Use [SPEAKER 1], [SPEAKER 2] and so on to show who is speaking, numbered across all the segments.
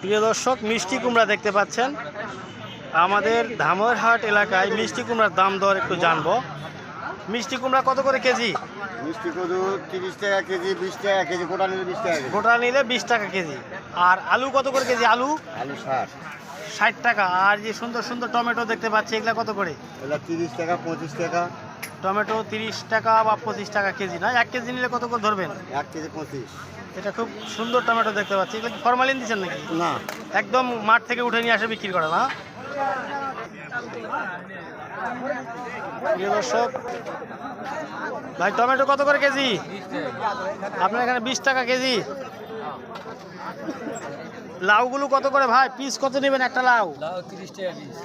[SPEAKER 1] প্রিয় দর্শক মিষ্টি কুমড়া দেখতে পাচ্ছেন। আমাদের ধামরহাট এলাকায় মিষ্টি কুমড়ার দাম দর একটু জানব। মিষ্টি কুমড়া কত করে কেজি?
[SPEAKER 2] মিষ্টি কদু তিরিশ টাকা কেজি বিশ টাকা কেজি গোটা নিলে বিশ টাকা কেজি।
[SPEAKER 1] গোটা নিলে বিশ টাকা কেজি। আর আলু কত করে কেজি? আলু?
[SPEAKER 2] আলু ষাট।
[SPEAKER 1] ষাট টাকা। আর যে সুন্দর সুন্দর টমেটো দেখতে পাচ্ছি এগুলা কত করে?
[SPEAKER 2] এগুলো তিরিশ টাকা পঁচিশ টাকা।
[SPEAKER 1] টমেটো তিরিশ টাকা বা পঁচিশ টাকা কেজি না? এক কেজি নিলে কত করে ধরবেন?
[SPEAKER 2] এক কেজি পঁচিশ।
[SPEAKER 1] এটা খুব সুন্দর টমেটো দেখতে পাচ্ছি। এগুলো কি ফরমালিন দিচ্ছেন নাকি?
[SPEAKER 2] না।
[SPEAKER 1] একদম মাঠ থেকে উঠে নিয়ে আসে বিক্রি করে না? দর্শক ভাই টমেটো কত করে কেজি? আপনার এখানে বিশ টাকা কেজি। লাউগুলো কত করে ভাই? পিস কত নেবেন একটা লাউ?
[SPEAKER 3] লাউ তিরিশ টাকা পিস।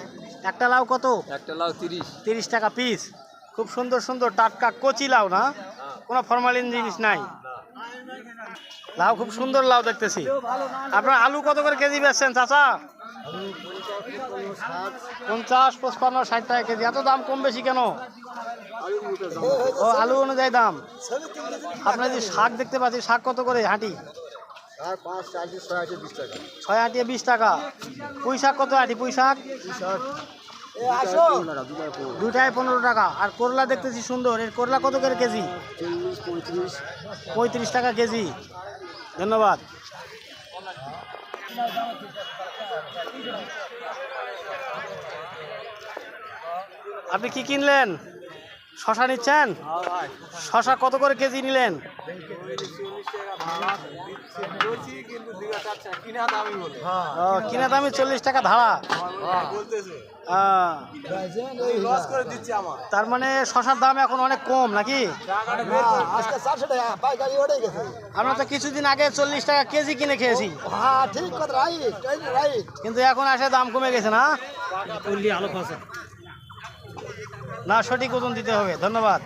[SPEAKER 1] একটা লাউ কত?
[SPEAKER 3] একটা লাউ তিরিশ।
[SPEAKER 1] তিরিশ টাকা পিস। খুব সুন্দর সুন্দর টাটকা কচি লাউ না? কোনো ফরমালিন জিনিস নাই। লাউ খুব সুন্দর লাউ দেখতেছি। আপনার আলু কত করে কেজি বেচছেন চাচা? পঞ্চাশ পঁচপান্ন ষাট টাকা কেজি। এত দাম কম বেশি কেন? ও আলু অনুযায়ী দাম। আপনার যে শাক দেখতে পাচ্ছি শাক কত করে হাঁটি?
[SPEAKER 2] ছয় আছে বিশ টাকা।
[SPEAKER 1] বিশ টাকা। পুঁই শাক কত আটি পুঁই শাক? দুইটায় পনেরো টাকা। আর করলা দেখতেছি সুন্দর। এর করলা কত করে কেজি?
[SPEAKER 2] পঁয়ত্রিশ
[SPEAKER 1] টাকা কেজি। ধন্যবাদ। আপনি কি কিনলেন? শশা নিচ্ছেন? শশা কত করে কেজি নিলেন? কিনা দামি চল্লিশ টাকা ধারা তার মানে শশার দাম এখন অনেক কম নাকি? আমরা তো কিছুদিন আগে চল্লিশ টাকা কেজি কিনে খেয়েছি।
[SPEAKER 2] হ্যাঁ
[SPEAKER 1] কিন্তু এখন আসে দাম কমে গেছে না? না, সঠিক ওজন দিতে হবে। ধন্যবাদ।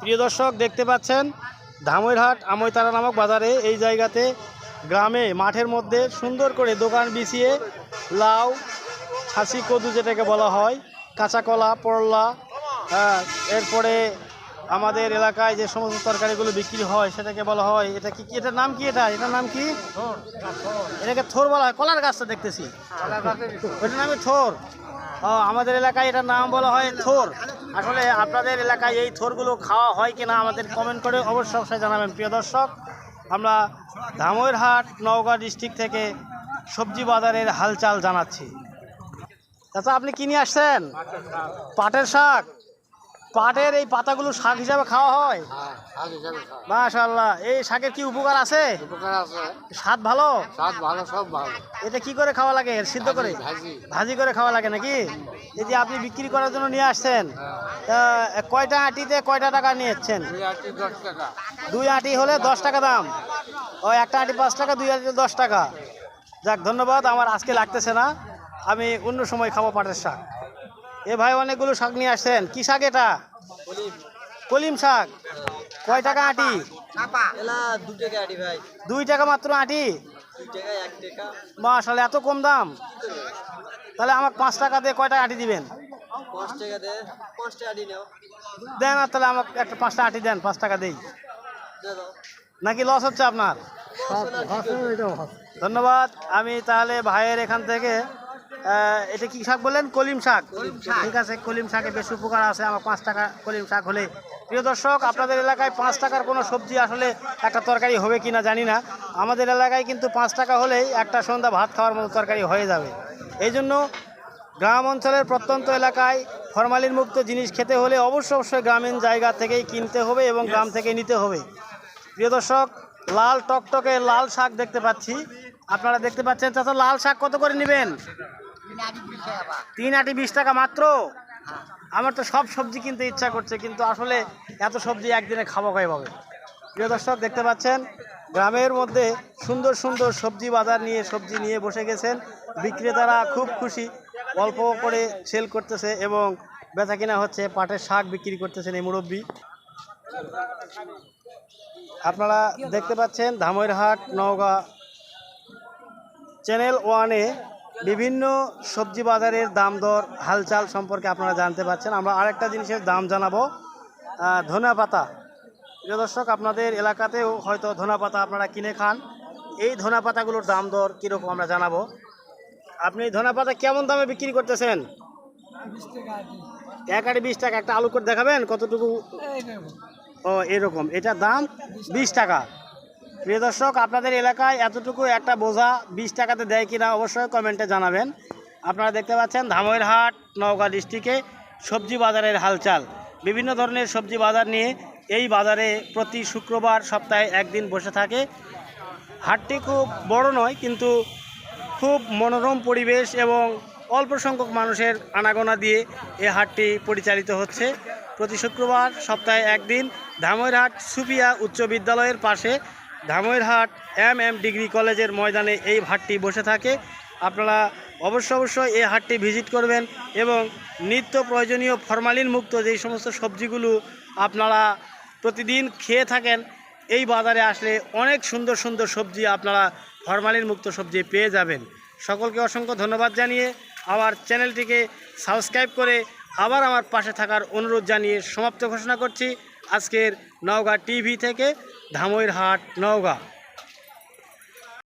[SPEAKER 1] প্রিয় দর্শক, দেখতে পাচ্ছেন ধামইরহাট আমৈতারা নামক বাজারে এই জায়গাতে গ্রামে মাঠের মধ্যে সুন্দর করে দোকান বিছিয়ে লাউ, খাসি, কদু যেটাকে বলা হয়, কাঁচা কলা, পরলা হ্যাঁ এরপরে আমাদের এলাকায় যে সমস্ত তরকারিগুলো বিক্রি হয় সেটাকে বলা হয় এটা কি কি এটার নাম কি এটা? এটার নাম কি? এটাকে থোর বলা হয় কলার গাছটা দেখতেছি। ওটার নামে থোর। ও আমাদের এলাকায় এটার নাম বলা হয় থোর। আসলে আপনাদের এলাকায় এই থোরগুলো খাওয়া হয় কিনা আমাদের কমেন্ট করে অবশ্যই অবশ্যই জানাবেন প্রিয় দর্শক। আমরা ধামইরহাট নওগাঁ ডিস্ট্রিক্ট থেকে সবজি বাজারের হালচাল জানাচ্ছি। চাচা আপনি কি নিয়ে আসছেন? পাটের শাক? পাটের এই পাতাগুলো শাক হিসাবে খাওয়া হয়?
[SPEAKER 2] হ্যাঁ আগে
[SPEAKER 1] মাশাল্লাহ এই শাকের কি উপকার আছে? স্বাদ ভালো?
[SPEAKER 2] স্বাদ ভালো সব ভালো।
[SPEAKER 1] এটা কি করে খাওয়া লাগে? সিদ্ধ করে?
[SPEAKER 2] ভাজি
[SPEAKER 1] করে খাওয়া লাগে নাকি? এই যে আপনি বিক্রি করার জন্য নিয়ে আসছেন তা কয়টা আটিতে কয়টা টাকা নিয়েছেন?
[SPEAKER 2] দুই আটি
[SPEAKER 1] দুই আটি হলে দশ টাকা দাম। ও একটা আটি পাঁচ টাকা দুই আটিতে দশ টাকা। যাক ধন্যবাদ। আমার আজকে লাগতেছে না। আমি অন্য সময় খাব পাটের শাক। এ ভাই অনেকগুলো শাক নিয়ে আসছেন। কি শাক এটা? কলিম শাক। কয় টাকা আটি?
[SPEAKER 3] এলা দু টাকা আটি ভাই।
[SPEAKER 1] দুই টাকা মাত্র আটি? মাশাল এত কম দাম? তাহলে আমাকে পাঁচ টাকা দিয়ে কয়টা আটি দিবেন? দেন আর তাহলে আমাকে একটা পাঁচটা আটি দেন পাঁচ টাকা দেই। নাকি লস হচ্ছে আপনার? ধন্যবাদ। আমি তাহলে ভাইয়ের এখান থেকে এটা কি শাক বললেন? কলিম শাক। ঠিক আছে কলিম শাকে বেশ উপকার আছে আমার পাঁচ টাকা কলিম শাক হলে। প্রিয় দর্শক আপনাদের এলাকায় পাঁচ টাকার কোনো সবজি আসলে একটা তরকারি হবে কি না জানি না। আমাদের এলাকায় কিন্তু পাঁচ টাকা হলেই একটা সন্ধ্যা ভাত খাওয়ার মতো তরকারি হয়ে যাবে। এই জন্য গ্রাম অঞ্চলের প্রত্যন্ত এলাকায় ফরমালিন মুক্ত জিনিস খেতে হলে অবশ্য অবশ্যই গ্রামীণ জায়গা থেকেই কিনতে হবে এবং গ্রাম থেকে নিতে হবে। প্রিয় দর্শক লাল টকটকে লাল শাক দেখতে পাচ্ছি। আপনারা দেখতে পাচ্ছেন চাচা লাল শাক কত করে নেবেন? তিন আটি বিশ টাকা মাত্র? আমার তো সব সবজি কিনতে ইচ্ছা করছে, কিন্তু আসলে এত সবজি একদিনে খাব কীভাবে প্রিয় দর্শক, দেখতে পাচ্ছেন, গ্রামের মধ্যে সুন্দর সুন্দর সবজি বাজার নিয়ে সবজি নিয়ে বসে গেছেন। বিক্রেতারা খুব খুশি, অল্প করে সেল করতেছে এবং বেচা কিনা হচ্ছে পাটের শাক বিক্রি করতেছেন এই মুরব্বী। আপনারা দেখতে পাচ্ছেন ধামইরহাট নওগাঁ চ্যানেল ওয়ানে বিভিন্ন সবজি বাজারের দাম দর হালচাল সম্পর্কে আপনারা জানতে পারছেন। আমরা আরেকটা জিনিসের দাম জানাব। ধনা পাতা। প্রিয় দর্শক আপনাদের এলাকাতেও হয়তো ধনা পাতা আপনারা কিনে খান। এই ধনা পাতাগুলোর দাম দর কীরকম আমরা জানাব। আপনি ধনা পাতা কেমন দামে বিক্রি করতেছেন? এক আড়ি বিশ টাকা। একটা আলু করে দেখাবেন কতটুকু? ও এরকম। এটার দাম বিশ টাকা। প্রিয় দর্শক, আপনাদের এলাকায় এতটুকু একটা বোঝা বিশ টাকাতে দেয় কিনা অবশ্যই কমেন্টে জানাবেন। আপনারা দেখতে পাচ্ছেন ধামইরহাট নওগাঁ ডিস্ট্রিক্টে সবজি বাজারের হালচাল। বিভিন্ন ধরনের সবজি বাজার নিয়ে এই বাজারে প্রতি শুক্রবার সপ্তাহে একদিন বসে থাকে। হাটটি খুব বড় নয়, কিন্তু খুব মনোরম পরিবেশ এবং অল্প সংখ্যক মানুষের আনাগোনা দিয়ে এই হাটটি পরিচালিত হচ্ছে। প্রতি শুক্রবার সপ্তাহে একদিন ধামইরহাট সুপিয়া উচ্চ বিদ্যালয়ের পাশে ধামইরহাট এম এম ডিগ্রি কলেজের ময়দানে এই হাটটি বসে থাকে। আপনারা অবশ্য অবশ্যই এই হাটটি ভিজিট করবেন এবং নিত্য প্রয়োজনীয় ফরমালিন মুক্ত যেই সমস্ত সবজিগুলো আপনারা প্রতিদিন খেয়ে থাকেন, এই বাজারে আসলে অনেক সুন্দর সুন্দর সবজি আপনারা ফরমালিন মুক্ত সবজি পেয়ে যাবেন। সকলকে অসংখ্য ধন্যবাদ জানিয়ে আমার চ্যানেলটিকে সাবস্ক্রাইব করে আবার আমার পাশে থাকার অনুরোধ জানিয়ে সমাপ্ত ঘোষণা করছি। আজকের নওগাঁ টিভি থেকে ধামইর হাট নওগাঁ।